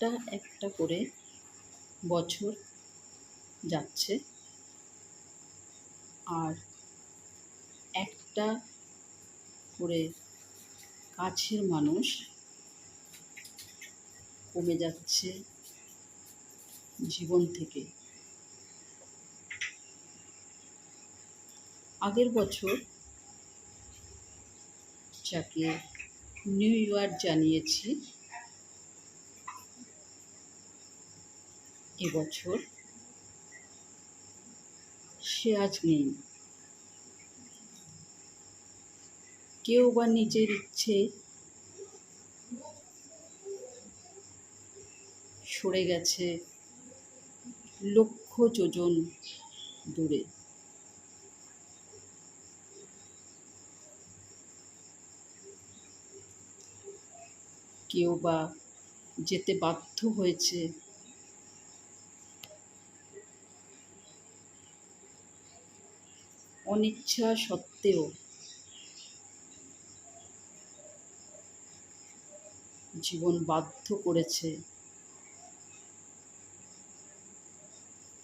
একটা একটা করে বছর যাচ্ছে। আর একটা করে কাছের মানুষ কমে যাচ্ছে জীবন থেকে। আগের বছর যাকে নিউ ইয়ার জানিয়েছি এবছর সে আজ নেই। কেউ বা নিজের ইচ্ছে সরে গেছে লক্ষ যোজন দূরে। কেউ বা যেতে বাধ্য হয়েছে অনিচ্ছা সত্ত্বেও জীবন বাধ্য করেছে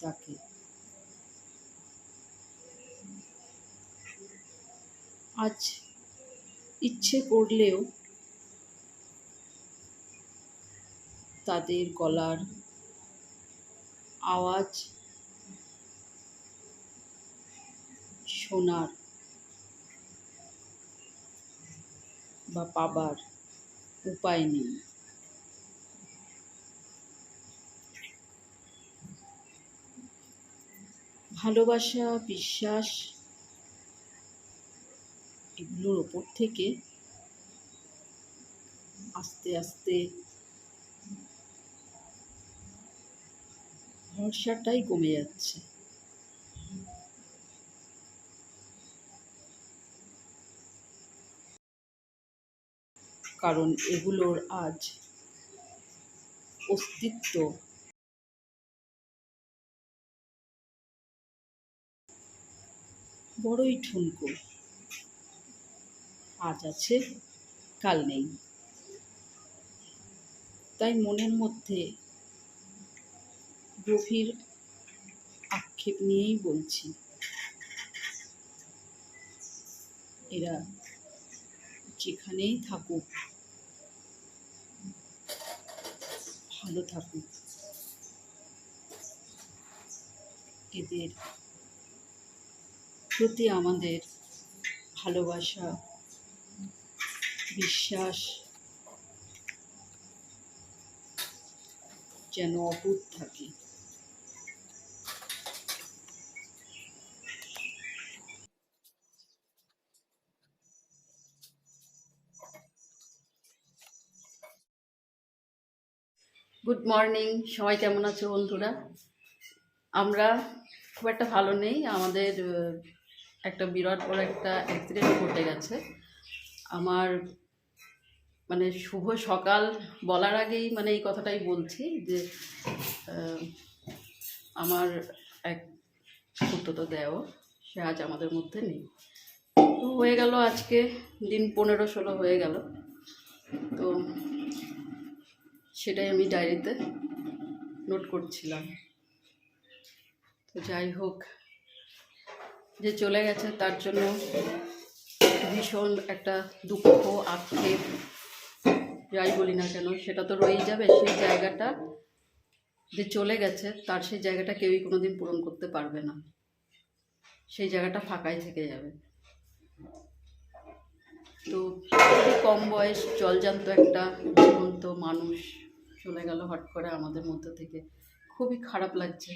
তাকে। আজ ইচ্ছে করলেও তাদের গলার আওয়াজ শোনার বা পাবার উপায় নেই। ভালোবাসা, বিশ্বাস এগুলোর ওপর থেকে আস্তে আস্তে ভরসাটাই কমে যাচ্ছে। কারণ এগুলোর আজ অস্তিত্ব বড়ই ঠুনকো। আজ আছে, কাল নেই। তাই মনের মধ্যে গভীর আক্ষেপ নিয়েই বলছি, এরা যেখানেই থাকুক। ভালো থাকুক। এদের প্রতি আমাদের ভালোবাসা বিশ্বাস যেন অটুট থাকে। গুড মর্নিং সবাই কেমন আছো বন্ধুরা? আমরা খুব একটা ভালো নেই। আমাদের একটা বিরাট বড় একটা অ্যাক্সিডেন্ট ঘটে গেছে। আমার মানে শুভ সকাল বলার আগেই মানে এই কথাটাই বলছি যে আমার এক খুঁড়তো দেও, সে আজ আমাদের মধ্যে নেই। তো হয়ে গেল আজকে, দিন পনেরো ষোলো হয়ে গেল। তো সেটাই আমি ডায়েরিতে নোট করছিলাম। তো যাই হোক, যে চলে গেছে তার জন্য ভীষণ একটা দুঃখ, আক্ষেপ, যাই বলি না কেন, সেটা তো রয়েই যাবে, সেই জায়গাটা যে চলে গেছে, তার সেই জায়গাটা কেউই কোনো দিন পূরণ করতে পারবে না। সেই জায়গাটা ফাঁকাই থেকে যাবে। তো কম বয়স, জলজান্ত একটা, জীবন্ত মানুষ। চলে গেল হট করে আমাদের মধ্যে থেকে। খুবই খারাপ লাগছে।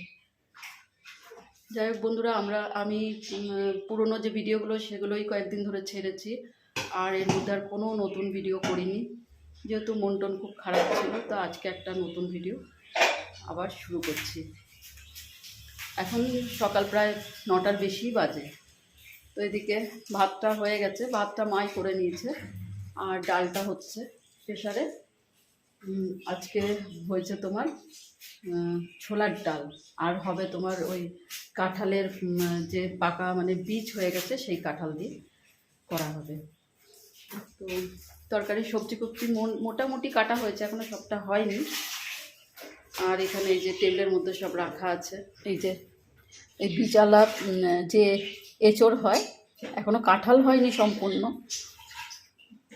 যাই হোক বন্ধুরা, আমরা, আমি পুরনো যে ভিডিওগুলো, সেগুলোই কয়েকদিন ধরে ছেড়েছি। আর এর মধ্যে আর কোনো নতুন ভিডিও করিনি। যেহেতু মন টন খুব খারাপ ছিল, তো আজকে একটা নতুন ভিডিও আবার শুরু করছি। এখন সকাল প্রায় নটার বেশি বাজে। তো এদিকে ভাতটা হয়ে গেছে, ভাতটা মাই করে নিয়েছে, আর ডালটা হচ্ছে প্রেশারে আজকে হয়েছে তোমার ছোলার ডাল। আর হবে তোমার ওই কাঁঠালের যে পাকা মানে বীজ হয়ে গেছে, সেই কাঁঠাল দিয়ে করা হবে। তো তরকারি, সবজি মন- মোটামুটি কাটা হয়েছে এখনও সবটা হয়নি। আর এখানে এই যে টেবিলের মধ্যে সব রাখা আছে, এই যে, এই বিচালা যে এঁচড় হয় এখনও কাঁঠাল হয়নি সম্পূর্ণ।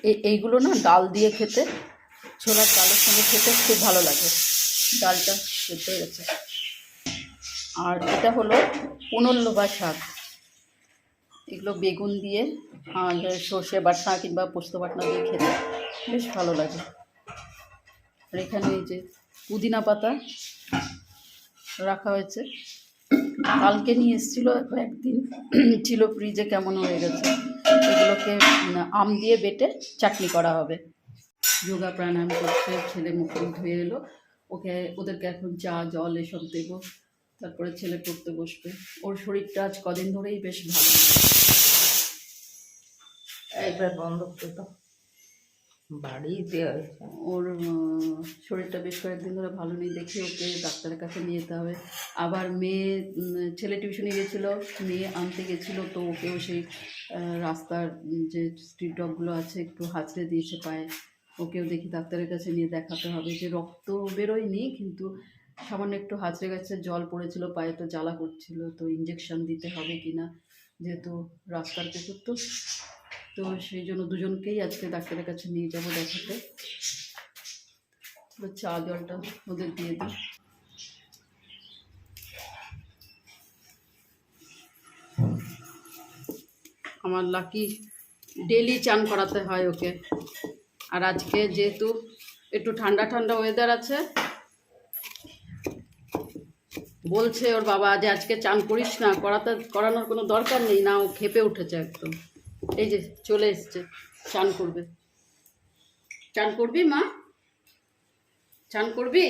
এই এইগুলো না ডাল দিয়ে খেতে ছোলার ডালের সঙ্গে খেতে খুব ভালো লাগে। ডালটা সেদ্ধ হয়ে গেছে। আর এটা হলো পুনর্লোভা শাক। এগুলো বেগুন দিয়ে, আর সর্ষে বাটনা কিংবা পোস্ত বাটনা দিয়ে খেতে বেশ ভালো লাগে। আর এখানে এই যে পুদিনা পাতা রাখা হয়েছে। কালকে নিয়ে এসেছিল একদিন। ছিল ফ্রিজে কেমন হয়ে গেছে। এগুলোকে আম দিয়ে বেটে চাটনি করা হবে। যোগা প্রাণায়াম করছে ছেলে মুখ ধুয়ে এলো। ওকে ওদেরকে এখন চা জল এসব দেবো। তারপরে ছেলে পড়তে বসবে। ওর শরীরটা আজ কদিন ধরেই বেশ ভালো। একবার বন্ধ করে দাও। বাড়ি ওর শরীরটা বেশ কয়েকদিন ধরে ভালো নেই দেখে ওকে ডাক্তারের কাছে নিয়ে যেতে হবে। আবার মেয়ে ছেলে টিউশনে গেছিল মেয়ে আনতে গেছিল তো ওকেও সেই রাস্তার যে স্ট্রিট ডগগুলো আছে একটু হাঁচড়ে দিয়েছে পায়ে। ওকেও দেখি ডাক্তারের কাছে নিয়ে দেখাতে হবে। যে রক্ত বেরোয়নি, কিন্তু সামান্য একটু হাঁচড়ে গেছে, জল পড়েছিল, পায়ে তো জ্বালা করছিল, তো ইঞ্জেকশন দিতে হবে কি না যেহেতু রাস্তার কুকুর তো। তো সেই জন্য দুজনকেই আজকে ডাক্তারের কাছে নিয়ে যাব দেখাতে। চা জলটা ওদের দিয়ে দিই। আমার লাকি ডেলি চান করাতে হয় ওকে। আর আজকে যেহেতু একটু ঠান্ডা ঠান্ডা ওয়েদার আছে, বলছে ওর বাবা যে আজকে চান করিস না, করাতে, করানোর কোনো দরকার নেই, না, ও খেপে উঠেছে একদম। এই যে চলে এসছে, চান করবে। চান করবি মা? চান করবি?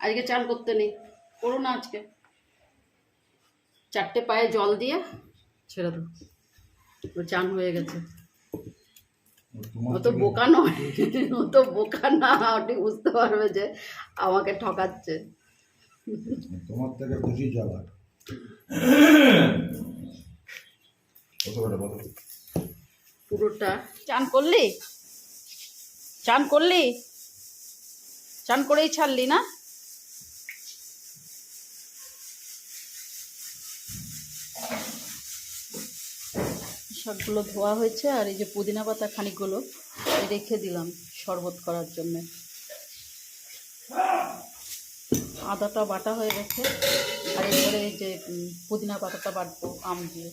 আজকে চান করতে নেই, করো না আজকে। চারটে পায়ে জল দিয়ে ছেড়ে দাও চান হয়ে গেছে। ও তো বোকা নয়। ও তো বোকা না ওটি বুঝতে পারবে যে আমাকে ঠকাচ্ছে। তোমার থেকে বেশি চালাক পুরোটা। চান করলি? চান করলি? চান করেই ছাড়লি না? শাকগুলো ধোয়া হয়েছে আর এই যে পুদিনা পাতা খানিকগুলো রেখে দিলাম শরবত করার জন্য। আদাটা বাটা হয়ে গেছে আর এরপরে এই যে পুদিনা পাতাটা বাটবো, আম দিয়ে।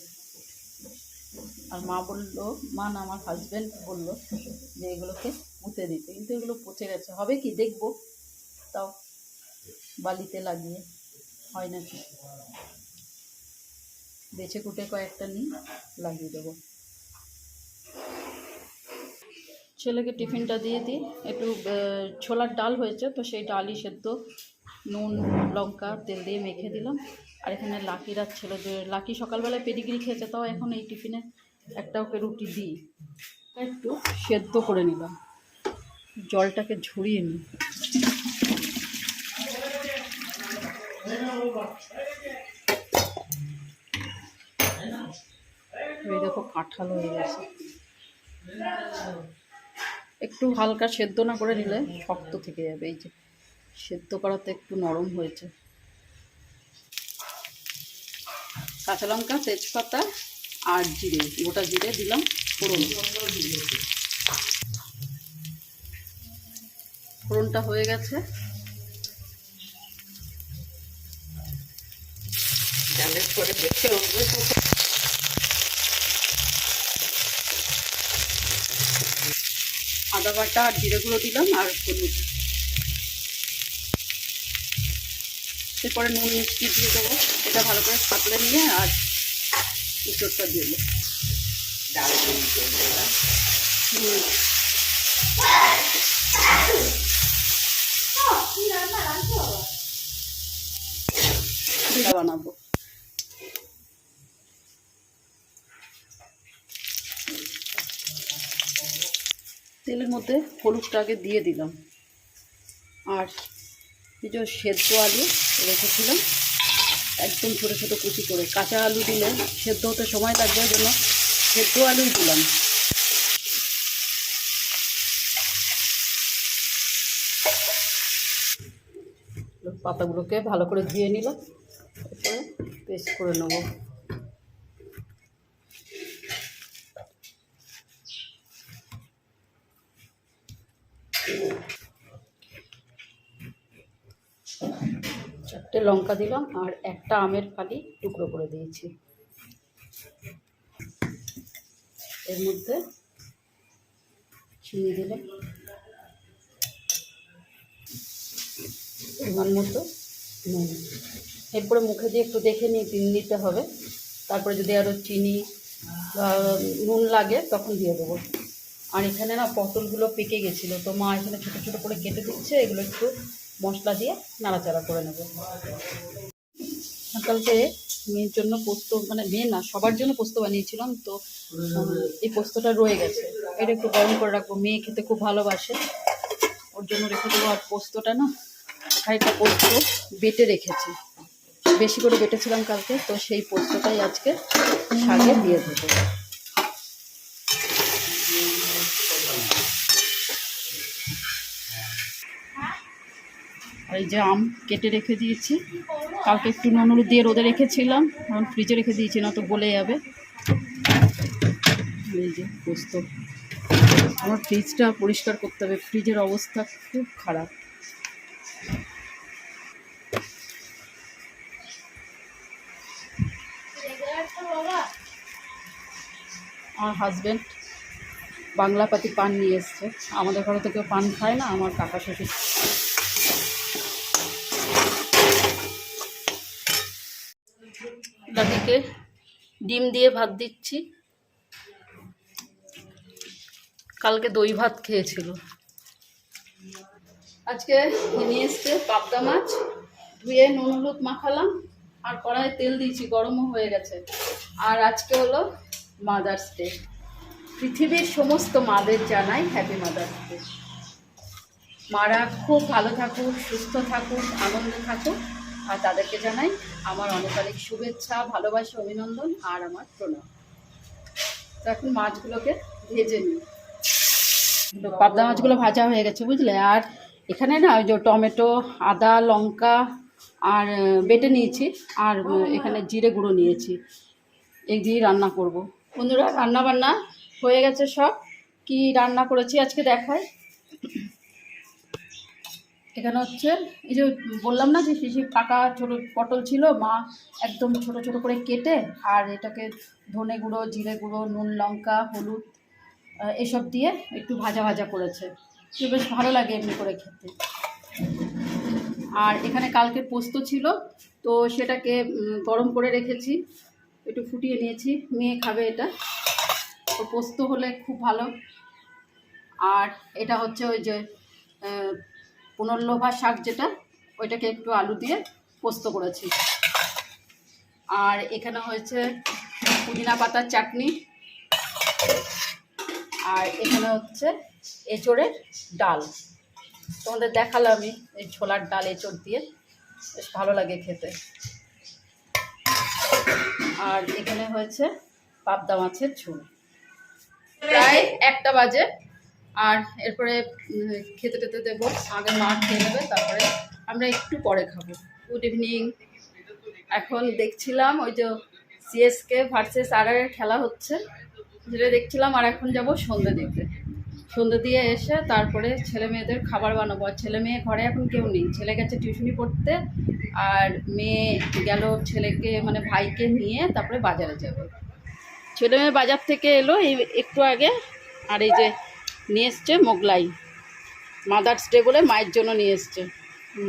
আর মা বলল, মা না, আমার হাজব্যান্ড বলল যে এগুলোকে পুঁতে দিতে। কিন্তু এগুলো পচে গেছে। হবে কি? দেখব। তাও বালিতে লাগিয়ে। হয় নাকি? বেছে কুটে কয়েকটা নিয়ে লাগিয়ে দেবো। ছেলেকে টিফিনটা দিয়ে দিই। একটু ছোলার ডাল হয়েছে, তো সেই ডালই সেদ্ধ। নুন, লঙ্কা, তেল দিয়ে মেখে দিলাম। আর এখানে লাকিরা ছেলে যে লাকি সকালবেলায় পেডিগ্রি খেয়েছে, তাও এখন এই টিফিনে একটা ওকে রুটি দিই। একটু সেদ্ধ করে নিলাম। জলটাকে ঝরিয়ে নিই। এই দেখো কাঁঠাল হয়ে গেছে। একটু হালকা সেদ্ধ না করে নিলে শক্ত থেকে যাবে, এই যে সেদ্ধ করাতে একটু নরম হয়েছে। কাঁচা লঙ্কা, তেজপাতা আর জিরে, গোটা জিরে দিলাম ফোড়ন। ফোড়নটা হয়ে গেছে। দেখে আদা বাটা আর জিরে গুঁড়ো দিলাম আর হলুদ। এরপরে নুন মিষ্টি দিয়ে দেবো। এটা ভালো করে সাঁতলে নিয়ে আর ইঁচড়টা দিয়ে দেবো। বানাবো। তেলের মধ্যে হলুদটা আগে দিয়ে দিলাম। আর এই যে সেদ্ধ আলু রেখেছিলাম, একদম ছোটো ছোটো কুচি করে। কাঁচা আলু দিলে সেদ্ধ হতে সময় লাগবে জন্য সেদ্ধ আলুই দিলাম। পাতাগুলোকে ভালো করে ধুয়ে নিলাম। পেস্ট করে নেব। চারটে লঙ্কা দিলাম আর একটা আমের ফালি টুকরো করে দিয়েছি। এর মধ্যে চিনি দিলাম। পরিমাণ মতো নুন। এরপরে মুখে দিয়ে একটু দেখে নিয়ে তিন নিতে হবে। তারপরে যদি আরও চিনি বা নুন লাগে, তখন দিয়ে দেবো। আর এখানে না পটলগুলো পেকে গেছিল, তো মা এখানে ছোটো ছোটো করে কেটে দিচ্ছে, এগুলো একটু মশলা দিয়ে নাড়াচাড়া করে নেব। সকালকে মেয়ের জন্য পোস্ত মানে মেয়ে না, সবার জন্য পোস্ত বানিয়েছিলাম, তো এই পোস্তটা রয়ে গেছে। এটা একটু গরম করে রাখব, মেয়ে খেতে খুব ভালোবাসে। ওর জন্য রেখে দেবো আর পোস্তটা না, খানিকটা পোস্ত বেটে রেখেছি। বেশি করে বেটেছিলাম কালকে, তো সেই পোস্তটাই আজকে শাকে দিয়ে দেবো। এই যে আম কেটে রেখে দিয়েছি। কালকে একটু নুন হলুদ দিয়ে রোদে রেখেছিলাম, এখন ফ্রিজে রেখে দিয়েছি না তো গলে যাবে। এই যে পোস্ত। আমার ফ্রিজটা পরিষ্কার করতে হবে ফ্রিজের অবস্থা খুব খারাপ। আমার হাজব্যান্ড বাংলা পাতি পান নিয়ে এসছে। আমাদের ঘরে তো কেউ পান খায় না, আমার কাকা শ্বশুর। দাদিকে ডিম দিয়ে ভাত দিচ্ছি। কালকে দই ভাত খেয়েছিল। আজকে নিয়ে এসছে পাবদা মাছ। ধুয়ে নুন হলুদ মাখালাম। আর কড়াই তেল দিয়েছি, গরমও হয়ে গেছে। আর আজকে হলো মাদার্স ডে পৃথিবীর সমস্ত মাদের জানাই হ্যাপি মাদার্স ডে মারা খুব ভালো থাকুক, সুস্থ থাকুক, আনন্দে থাকুক। আর তাদেরকে জানাই আমার অনেক অনেক শুভেচ্ছা, ভালোবাসা, অভিনন্দন আর আমার প্রণাম। তো এখন মাছগুলোকে ভেজে নিই। পাবদা মাছগুলো ভাজা হয়ে গেছে, বুঝলে? আর এখানে না ওই যে টমেটো, আদা, লঙ্কা আর বেটে নিয়েছি আর এখানে জিরে গুঁড়ো নিয়েছি। এই দিয়ে রান্না করব। বন্ধুরা রান্না বান্না হয়ে গেছে সব। কি রান্না করেছি আজকে দেখাই। এখানে হচ্ছে, এই যে বললাম না যে শিশি পাকা ছোটো পটল ছিল, মা একদম ছোট ছোট করে কেটে আর এটাকে ধনে গুঁড়ো, জিরে গুঁড়ো, নুন, লঙ্কা, হলুদ এসব দিয়ে একটু ভাজা ভাজা করেছে। বেশ ভালো লাগে এমনি করে খেতে। আর এখানে কালকে পোস্ত ছিল, তো সেটাকে গরম করে রেখেছি, একটু ফুটিয়ে নিয়েছি, মেয়ে খাবে এটা। তো পোস্ত হলে খুব ভালো। আর এটা হচ্ছে ওই যে পুনর্লোভা শাক যেটা, ওইটাকে একটু আলু দিয়ে পোস্ত করেছি। আর এখানে হয়েছে পুদিনা পাতার চাটনি। আর এখানে হচ্ছে এঁচোড়ের ডাল। তোমাদের দেখাল আমি এই ছোলার ডাল, এঁচোড় দিয়ে। বেশ ভালো লাগে খেতে। আর এখানে হয়েছে পাবদা মাছের ঝোল। প্রায় একটা বাজে আর এরপরে খেতে টেতে দেবো। আগে মা খেয়ে নেবে, তারপরে আমরা একটু পরে খাব। গুড ইভিনিং এখন দেখছিলাম ওই যে সিএসকে ভার্সেস আর খেলা হচ্ছে। যেটা দেখছিলাম আর এখন যাব সন্ধ্যে দিতে সন্ধ্যে দিয়ে এসে তারপরে ছেলে মেয়েদের খাবার বানাবো। আর ছেলে মেয়ে ঘরে এখন কেউ নেই। ছেলে গেছে টিউশনি পড়তে, আর মেয়ে গেল ছেলেকে মানে ভাইকে নিয়ে তারপরে বাজারে যাবে। ছেলে মেয়ে বাজার থেকে এলো এই একটু আগে। আর এই যে নিয়ে এসছে মোগলাই। মাদার্স ডে বলে মায়ের জন্য নিয়ে এসছে।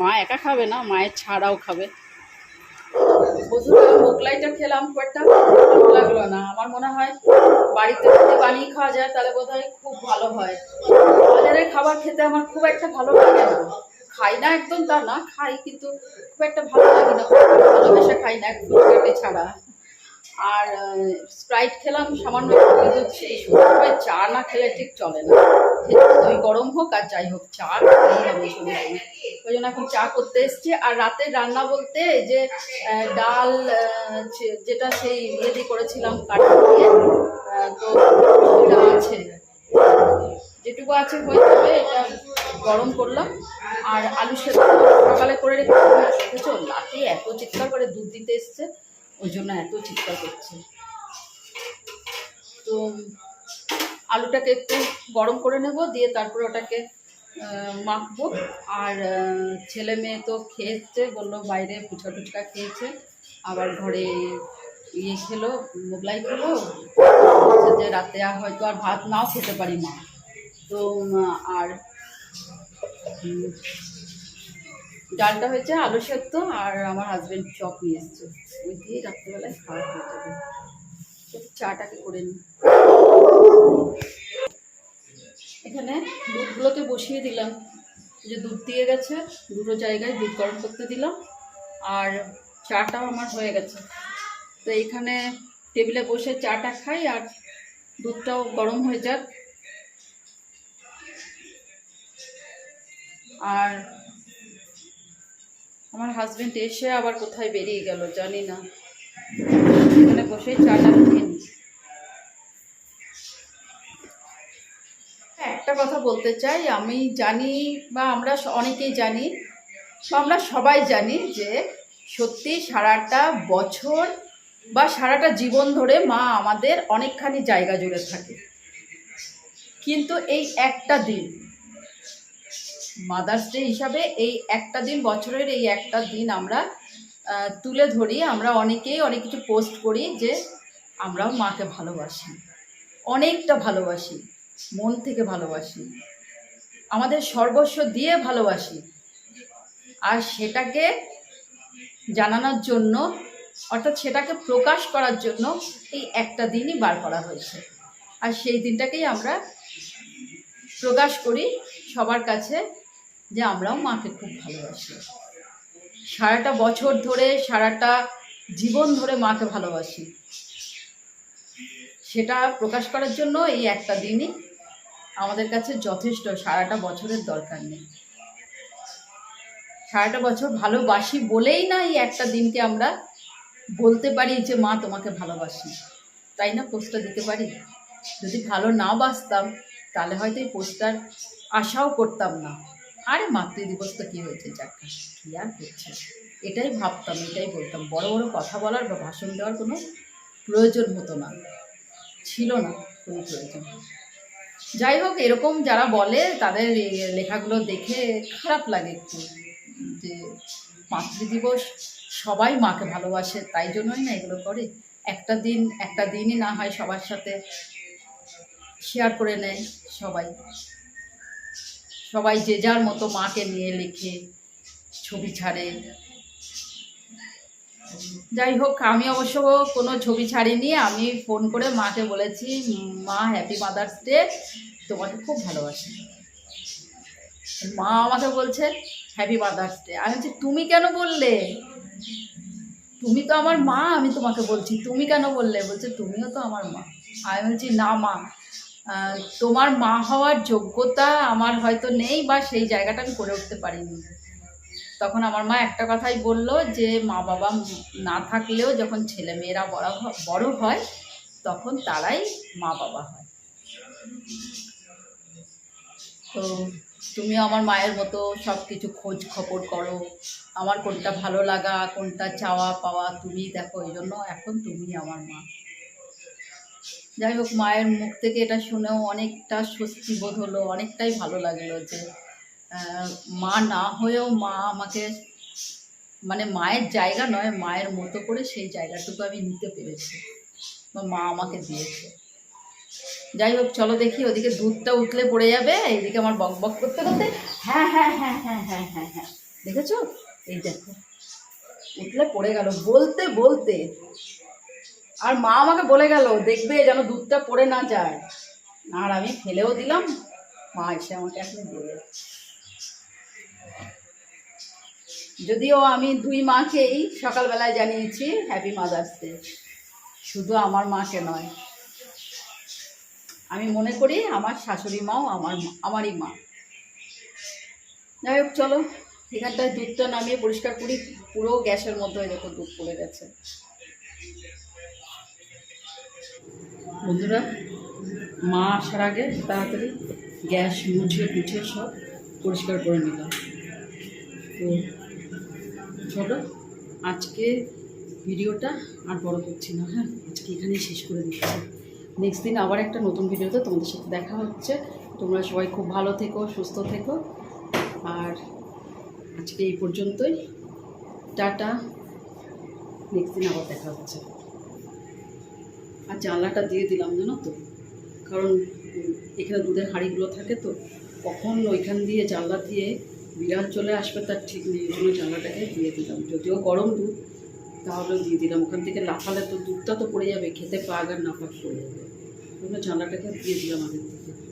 মা একা খাবে না, মায়ের ছাড়াও খাবে। বন্ধুরা, মোগলাইটা খেলাম খুব একটা ভালো লাগল না। আমার মনে হয় বাড়িতে যদি বানিয়ে খাওয়া যায়, তাহলে বোধ খুব ভালো হয়। বাজারের খাবার খেতে আমার খুব একটা ভালো লাগে না। খাই না একদম তা না, খাই কিন্তু খুব একটা ভালো লাগে না। ভালোবেসে খাই না ফুচকাটে ছাড়া। আর স্প্রাইট খেলাম, সামান্য চা না খেলে ঠিক চলে না। ওই গরম হোক আর যাই হোক, চা ওই জন্য এখন চা করতে এসছি। আর রাতে রান্না বলতে যে ডাল যেটা সেই ইয়ে দিয়ে করেছিলাম, কাঠি দিয়ে তো আছে। যেটুকু আছে হয়ে যাবে, এটা গরম করলাম। আর আলু সেদ্ধ সকালে করে রেখেছি লাঠি এত চিৎকার করে দুধ দিতে এসছে। ওই জন্য এত চিৎকার করছে। তো আলুটাকে একটু গরম করে নেব, দিয়ে তারপরে ওটাকে মাখবো। আর ছেলে মেয়ে তো খেয়েছে, বলল বাইরে ফুচকা টুচকা খেয়েছে, আবার ঘরে ইয়ে খেলো, মোগলাই খেলো। যে রাতে আর হয়তো আর ভাত নাও খেতে পারি মা। তো আর ডালটা হয়েছে আলু সেদ্ধ আর আমার হাজবেন্ড চপ নিয়ে এসছে। ওই দিয়ে রাত্রেবেলায় খাওয়া হয়ে যাবে। চাটাকে করে নিই এখানে দুধগুলোকে বসিয়ে দিলাম। যে দুধ দিয়ে গেছে, দুটো জায়গায় দুধ গরম করতে দিলাম আর চাটাও আমার হয়ে গেছে। তো এখানে টেবিলে বসে চাটা খাই আর দুধটাও গরম হয়ে যাক। আর আমার হাজবেন্ড এসে আবার কোথায় বেরিয়ে গেল জানি না। এখানে বসে চাটা নিই। একটা কথা বলতে চাই, আমি জানি বা আমরা অনেকেই জানি আমরা সবাই জানি যে সত্যি সারাটা বছর বা সারাটা জীবন ধরে মা আমাদের অনেকখানি জায়গা জুড়ে থাকে। কিন্তু এই একটা দিন মাদার্স ডে হিসাবে এই একটা দিন, বছরের এই একটা দিন আমরা তুলে ধরি। আমরা অনেকেই অনেক কিছু পোস্ট করি যে আমরাও মাকে ভালোবাসি। অনেকটা ভালোবাসি, মন থেকে ভালোবাসি। আমাদের সর্বস্ব দিয়ে ভালোবাসি। আর সেটাকে জানানোর জন্য, অর্থাৎ সেটাকে প্রকাশ করার জন্য এই একটা দিনই বার করা হয়েছে। আর সেই দিনটাকেই আমরা প্রকাশ করি সবার কাছে যে আমরাও মাকে খুব ভালোবাসি। সারাটা বছর ধরে, সারাটা জীবন ধরে মাকে ভালোবাসি। সেটা প্রকাশ করার জন্য এই একটা দিনই আমাদের কাছে যথেষ্ট, সারাটা বছরের দরকার নেই। সারাটা বছর ভালোবাসি বলেই না এই একটা দিনকে আমরা বলতে পারি যে, মা, তোমাকে ভালোবাসি। তাই না পোস্টটা দিতে পারি? যদি ভালো না বাসতাম, তাহলে হয়তো এই পোস্টার আশাও করতাম না। আরে মাতৃ দিবস তো কী হয়েছে? যাক কী আর করছে এটাই ভাবতাম, এটাই বলতাম। বড় বড় কথা বলার বা ভাষণ দেওয়ার কোনো প্রয়োজন হতো না। ছিল না কোনো প্রয়োজন। যাই হোক, এরকম যারা বলে, তাদের লেখাগুলো দেখে খারাপ লাগে একটু। যে মাতৃদিবস সবাই মাকে ভালোবাসে, তাই জন্যই না এগুলো করে। একটা দিন, একটা দিনই না হয় সবার সাথে শেয়ার করে নেয় সবাই। সবাই যে যার মতো মাকে নিয়ে লেখে ছবি ছাড়ে। যাই হোক, আমি অবশ্য কোনো ছবি ছাড়িনি, আমি ফোন করে মাকে বলেছি, মা হ্যাপি মাদার্স ডে তোমাকে খুব ভালোবাসি। মা আমাকে বলছে হ্যাপি মাদার্স ডে আমি বলছি, তুমি কেন বললে? তুমি তো আমার মা, আমি তোমাকে বলছি, তুমি কেন বললে? বলছে, তুমিও তো আমার মা। আমি বলছি, না মা তোমার মা হওয়ার যোগ্যতা আমার হয়তো নেই বা সেই জায়গাটা আমি করে উঠতে পারিনি। তখন আমার মা একটা কথাই বলল যে, মা বাবা না থাকলেও যখন ছেলে মেয়েরা বড় বড় হয়, তখন তারাই মা বাবা হয়। তো তুমিও আমার মায়ের মতো সব কিছু খোঁজ খবর করো। আমার কোনটা ভালো লাগা, কোনটা চাওয়া পাওয়া তুমি দেখো, এই জন্য এখন তুমি আমার মা। যাই হোক, মায়ের মুখ থেকে এটা শুনেও অনেকটা স্বস্তি বোধ হলো, অনেকটাই ভালো লাগল যে মা না হয়েও মা আমাকে মানে মায়ের জায়গা নয়, মায়ের মতো করে সেই জায়গাটুকু আমি নিতে পেরেছি মা আমাকে দিয়েছে। যাই হোক, চলো দেখি, ওদিকে দুধটা উঠলে পড়ে যাবে, এইদিকে আমার বক বক করতে করতে হ্যাঁ হ্যাঁ হ্যাঁ হ্যাঁ হ্যাঁ হ্যাঁ হ্যাঁ দেখেছ? এই দেখো উঠলে পড়ে গেল, বলতে বলতে। আর মা আমাকে বলে গেল, দেখবে যেন দুধটা পড়ে না যায়। আর আমি ফেলেও দিলাম। মা এসে আমাকে এখন দেবে যদিও আমি দুই মাকেই সকালবেলায় জানিয়েছি হ্যাপি মাদার্স ডে শুধু আমার মাকে নয়, আমি মনে করি আমার শাশুড়ি মাও আমার আমারই মা। যাই হোক চলো, এখানটায় দুধটা নামিয়ে পরিষ্কার করি। পুরো গ্যাসের মধ্যে দেখো দুধ পড়ে গেছে। বন্ধুরা, মা আসার আগে তাড়াতাড়ি গ্যাস, মুছে টুছে সব পরিষ্কার করে নিলাম। তো চলো, আজকে ভিডিওটা আর বড় করছি না হ্যাঁ? আজকে এখানেই শেষ করে দিচ্ছি। নেক্সট দিন আবার একটা নতুন ভিডিওতে তোমাদের সাথে দেখা হচ্ছে। তোমরা সবাই খুব ভালো থেকো, সুস্থ থেকো। আর আজকে এই পর্যন্তই। টাটা। নেক্সট দিন আবার দেখা হচ্ছে। আর জানলাটা দিয়ে দিলাম, জানো তো। কারণ এখানে দুধের হাঁড়িগুলো থাকে তো, কখন ওইখান দিয়ে জানলা দিয়ে বিড়াল চলে আসবে তার ঠিক নেই জন্য জানলাটাকে দিয়ে দিলাম। যদিও গরম দুধ, তাহলে দিয়ে দিলাম। ওখান থেকে লাফালে তো দুধটা তো পড়ে যাবে, খেতে পাক আর না পাক পড়ে যাবে। ওই জন্য জানলাটাকে দিয়ে দিলাম আগের থেকে।